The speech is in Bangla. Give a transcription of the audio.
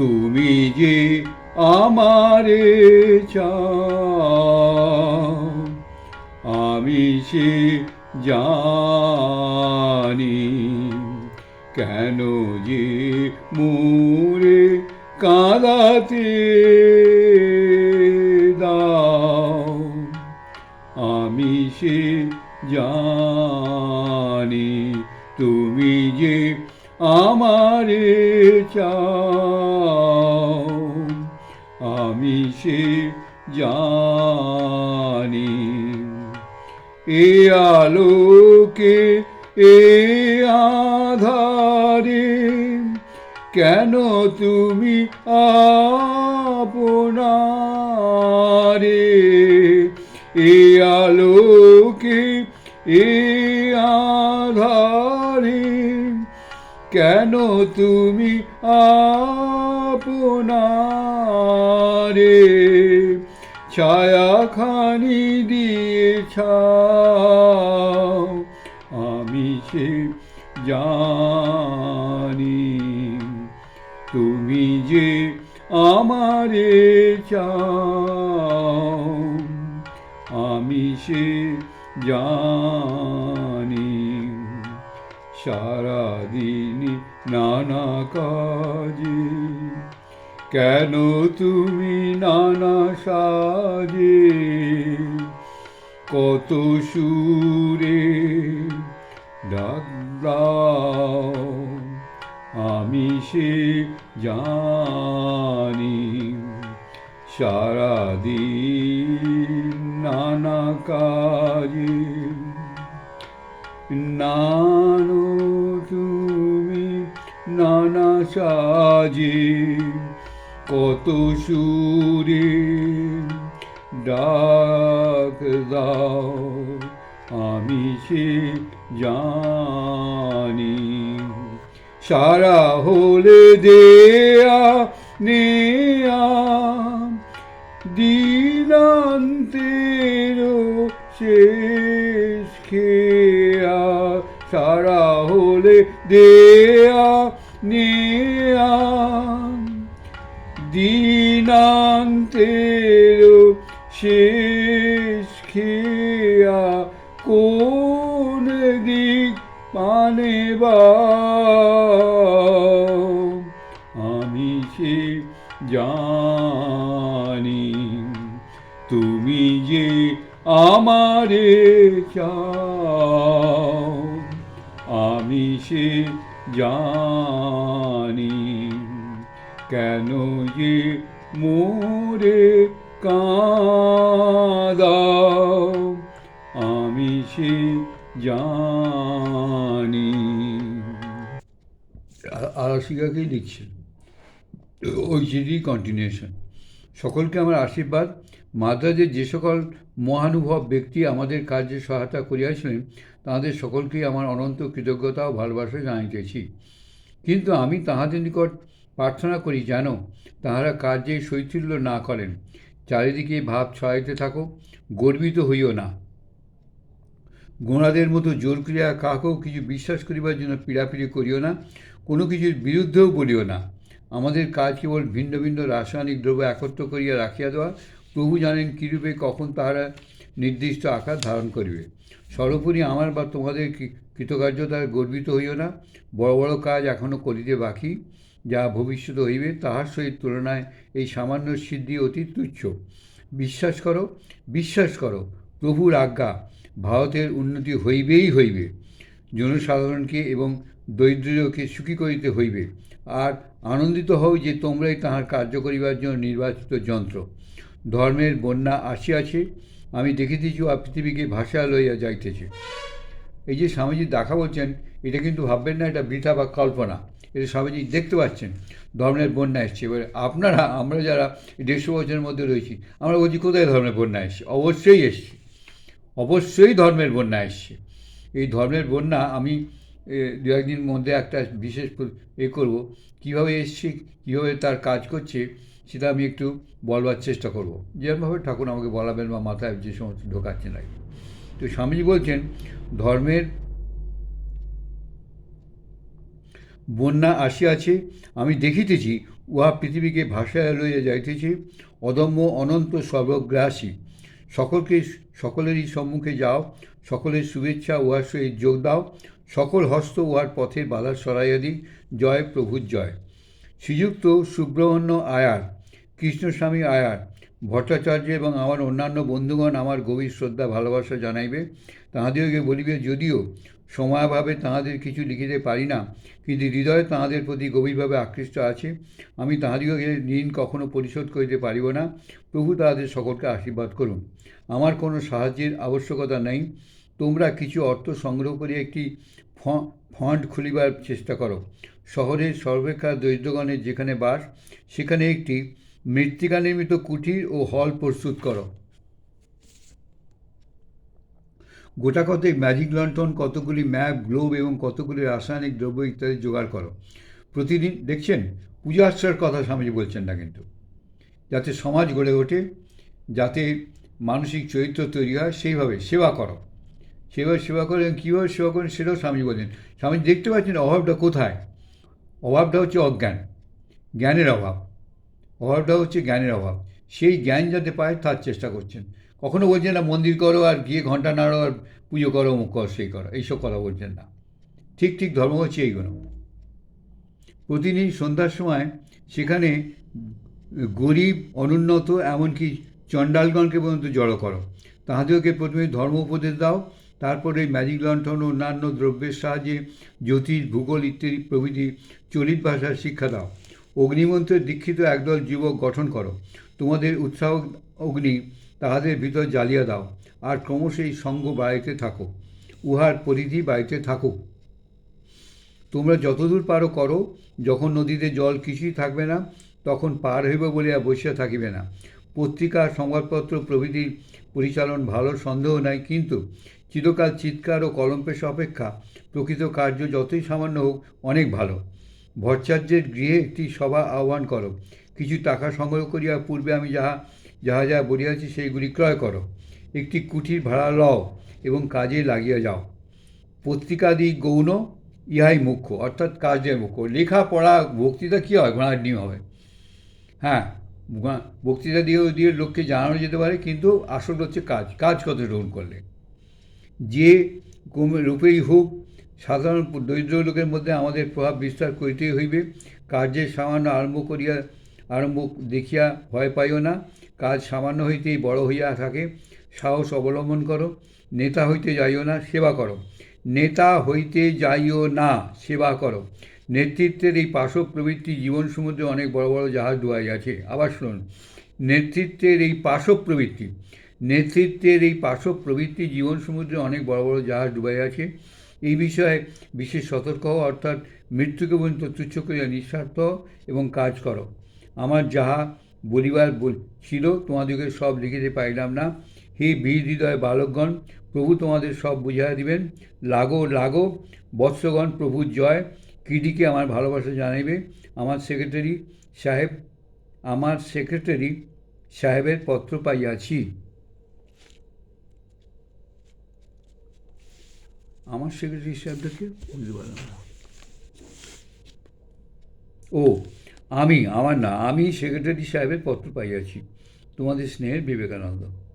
তুমি যে আমারে আমি সে জানি কেন যে মোরে কাঁদাতে দাও, আমি সে জানি তুমি যে আমারে চাও। আমি সে জানি। এ আলোকে, এ আধারে কেন তুমি আপনারে? এ আলোকে, এ আধারে কেন তুমি আপনারে? ছায়াখানি দিয়েছ আমি সে জানি। তুমি যে আমারে চাও, আমি সে জানি। সারাদিন নানা কাজে কেন তুমি নানা সাজে কত সুরে ডাক আমি সে জানি। সারাদিন নানা কাজে নানো তুমি নানা সাজে কত সুরে ডাক দাও, আমি সে জানি। সারা হলে দেয়া নেয়া দিনান্তেরও শেষ খেয়া। সারা হলে দেয়া নেয়া দিনান্তেরও শেষ খেয়া কোন দিক পানে আমি সে জানি, তুমি যে আমারে চাও, আমি সে জানি। কেন যে মোরে কাঁদাও? আমি সে জানি। আরসিকাকেই লিখছেন। ওই চিঠি কন্টিনিউশন সকলকে আমার আশীর্বাদ। মাদ্রাজের যে সকল মহানুভব ব্যক্তি আমাদের কাজে সহায়তা করিয়াছিলেন তাহাদের সকলকেই আমার অনন্ত কৃতজ্ঞতা ও ভালোবাসা জানাইতেছি। কিন্তু আমি তাহাদের নিকট প্রার্থনা করি যেন তাহারা কার্যে শৈথিল্য না করেন। চারিদিকে ভাব ছড়াইতে থাকো, গর্বিত হইও না। গোড়াদের মতো জোর করিয়া কাহাকেও কিছু বিশ্বাস করিবার জন্য পীড়াপিড়ি করিও না, কোনো কিছুর বিরুদ্ধেও বলিও না। আমাদের কাজ কেবল ভিন্ন ভিন্ন রাসায়নিক দ্রব্য একত্র করিয়া রাখিয়া দেওয়া। প্রভু জানেন কীরূপে কখন তাহারা নির্দিষ্ট আকার ধারণ করিবে। সর্বোপরি আমার বা তোমাদের কৃতকার্যতায় গর্বিত হইও না। বড় বড় কাজ এখনও করিতে বাকি। যা ভবিষ্যতে হইবে তাহার সহিত তুলনায় এই সামান্য সিদ্ধি অতি তুচ্ছ। বিশ্বাস করো বিশ্বাস করো, প্রভুর আজ্ঞা ভারতের উন্নতি হইবেই হইবে। জনসাধারণকে এবং দরিদ্রকে সুখী করিতে হইবে। আর আনন্দিত হও যে তোমরাই তাহার কার্য করিবার জন্য নির্বাচিত যন্ত্র। ধর্মের বন্যা আসিয়াছে, আমি দেখিতেছি আর পৃথিবীকে ভাষা লইয়া যাইতেছে। এই যে স্বামীজি দেখা বলছেন, এটা কিন্তু ভাববেন না, এটা বৃথা বা কল্পনা। এটা স্বামীজি দেখতে পাচ্ছেন, ধর্মের বন্যা এসছে। এবার আপনারা, আমরা যারা দেড়শো বছরের মধ্যে রয়েছি, আমরা বলছি, কোথায় ধর্মের বন্যা এসছে? অবশ্যই এসছে। অবশ্যই ধর্মের বন্যা এসছে। এই ধর্মের বন্যা আমি দু একদিন মধ্যে একটা বিশেষ এ করব। কীভাবে এসছে, কীভাবে তার কাজ করছে, সেটা আমি একটু বলবার চেষ্টা করব। যেরকমভাবে ঠাকুর আমাকে বলাবেন বা মাথায় যে সমস্ত ঢোকাচ্ছেন আর। তো স্বামীজি বলছেন, ধর্মের বন্যা আসিয়াছে, আমি দেখিতেছি, উহা পৃথিবীকে ভাসায় লইয়া যাইতেছে, অদম্য অনন্ত সর্বগ্রাসী। সকলকে, সকলেরই সম্মুখে যাও, সকলের শুভেচ্ছা উহার সহিত যোগ দাও, সকল হস্ত উহার পথের বাধা সরাইয়া দিক জয় প্রভুর জয়। শ্রীযুক্ত সুব্রহ্মণ্য আয়ার, কৃষ্ণস্বামী আয়ার ভট্টাচার্য এবং আমার অন্যান্য বন্ধুগণ আমার গভীর শ্রদ্ধা, ভালোবাসা জানাইবে। তাহাদিওকে বলিবে, যদিও সময়াভাবে তাহাদের কিছু লিখিতে পারি না, কিন্তু হৃদয়ে তাহাদের প্রতি গভীরভাবে আকৃষ্ট আছে। আমি তাহাদিওকে ঋণ কখনো পরিশোধ করিতে পারিব না। প্রভু তাহাদের সকলকে আশীর্বাদ করুন। আমার কোনো সাহায্যের আবশ্যকতা নেই। তোমরা কিছু অর্থ সংগ্রহ করে একটি ফন্ড খুলিবার চেষ্টা করো। শহরের সর্বেক্ষা দরিদ্রগণের যেখানে বাস, সেখানে একটি মৃত্তিকা নির্মিত কুটির ও হল প্রস্তুত করো। গোটা কতক ম্যাজিক লন্ঠন কতগুলি ম্যাপ গ্লোব এবং কতগুলি রাসায়নিক দ্রব্য ইত্যাদি জোগাড় করো। প্রতিদিন, দেখছেন, পূজা আর্চার কথা স্বামীজি বলছেন না কিন্তু। যাতে সমাজ গড়ে ওঠে, যাতে মানসিক চরিত্র তৈরি হয়, সেইভাবে সেবা করো। সেভাবে সেবা করে এবং কীভাবে সেবা করেন সেটাও স্বামীজি বলছেন। স্বামীজি দেখতে পাচ্ছেন অভাবটা কোথায়? অভাবটা হচ্ছে অজ্ঞান। জ্ঞানের অভাব। অভাবটা হচ্ছে জ্ঞানের অভাব। সেই জ্ঞান যাতে পায়, তার চেষ্টা করছেন। কখনো বলছেন না, মন্দির করো আর গিয়ে ঘণ্টা নাড়ো আর পুজো করো, অমুক করো, সেই করো। এইসব কথা বলছেন না। ঠিক ঠিক ধর্ম হচ্ছে এইগুলো। প্রতিদিন সন্ধ্যার সময় সেখানে গরিব, অনুন্নত, এমনকি চণ্ডালগণকে পর্যন্ত জড়ো করো। তাহাদেরকে প্রথমে ধর্ম উপদেশ দাও, তারপরে ম্যাজিক লণ্ঠন অন্যান্য দ্রব্যের সাহায্যে জ্যোতিষ, ভূগোল ইত্যাদি প্রভৃতি চলিত ভাষার শিক্ষা দাও। অগ্নিমন্ত্রে দীক্ষিত একদল যুবক গঠন করো। তোমাদের উৎসাহ অগ্নি তাহাদের ভিতর জ্বালিয়ে দাও, আর ক্রমশ এই সঙ্গ বাড়িতে থাকো, উহার পরিধি বাড়িতে থাকুক। তোমরা যতদূর পারো করো, যখন নদীতে জল কিছুই থাকবে না, তখন পার হইবে বলিয়া বসিয়া থাকিবে না। পত্রিকা সংবাদপত্র প্রভৃতির পরিচালন ভালো সন্দেহ নাই, কিন্তু চিরকাল চিৎকার ও কলম্পেশ অপেক্ষা প্রকৃত কার্য যতই সামান্য হোক অনেক ভালো। ভট্টাচার্যের গৃহে একটি সভা আহ্বান করো। কিছু টাকা সংগ্রহ করিয়া পূর্বে আমি যাহা যাহা যাহা বলিয়াছি সেইগুলি ক্রয় করো। একটি কুঠির ভাড়া লও এবং কাজে লাগিয়া যাও। পত্রিকাদি গৌণ, ইহাই মুখ্য, অর্থাৎ কাজের মুখ্য। লেখা পড়া বক্তৃতা কী হয়? ঘোড়ার ডিম হবে। হ্যাঁ বক্তৃতা দিয়ে দিয়ে লোককে জানানো যেতে পারে, কিন্তু আসল হচ্ছে কাজ। কাজ কত গ্রহণ করলে? যে রূপেই হোক সাধারণ দরিদ্র লোকের মধ্যে আমাদের প্রভাব বিস্তার করিতেই হইবে। কার্যের সামান্য আরম্ভ করিয়া, আরম্ভ দেখিয়া ভয় পাইও না। কাজ সামান্য হইতেই বড় হইয়া থাকে। সাহস অবলম্বন করো। নেতা হইতে যাইও না, সেবা করো। নেতা হইতে যাইও না, সেবা করো। নেতৃত্বের এই পাশব প্রবৃত্তি জীবন সমুদ্রে অনেক বড় বড় জাহাজ ডুবাইয়াছে আবার শুনুন, নেতৃত্বের এই পাশব প্রবৃত্তি নেতৃত্বের এই পাশব প্রবৃত্তি জীবন সমুদ্রে অনেক বড় বড় জাহাজ ডুবাইয়াছে এই বিষয়ে বিশেষ সতর্ক হও, অর্থাৎ মৃত্যুকে পর্যন্ত তুচ্ছ করিয়া নিঃস্বার্থ এবং কাজ করো। আমার যাহা বলিবার বল- ছিল তোমাদিকে সব লিখিতে পাইলাম না। হে বীর হৃদয় বালকগণ, প্রভু তোমাদের সব বুঝাইয়া দিবেন। লাগো লাগো, বৎসগণ প্রভুর জয়। কৃতিকে আমার ভালোবাসা জানাইবে। আমার সেক্রেটারি সাহেব আমার সেক্রেটারি সাহেবের পত্র পাইয়াছি। আমার সেক্রেটারি সাহেবটাকে বুঝতে পারলাম না। ও, আমি, আমার না, আমি সেক্রেটারি সাহেবের পত্র পাইয়াছি। তোমাদের স্নেহের বিবেকানন্দ।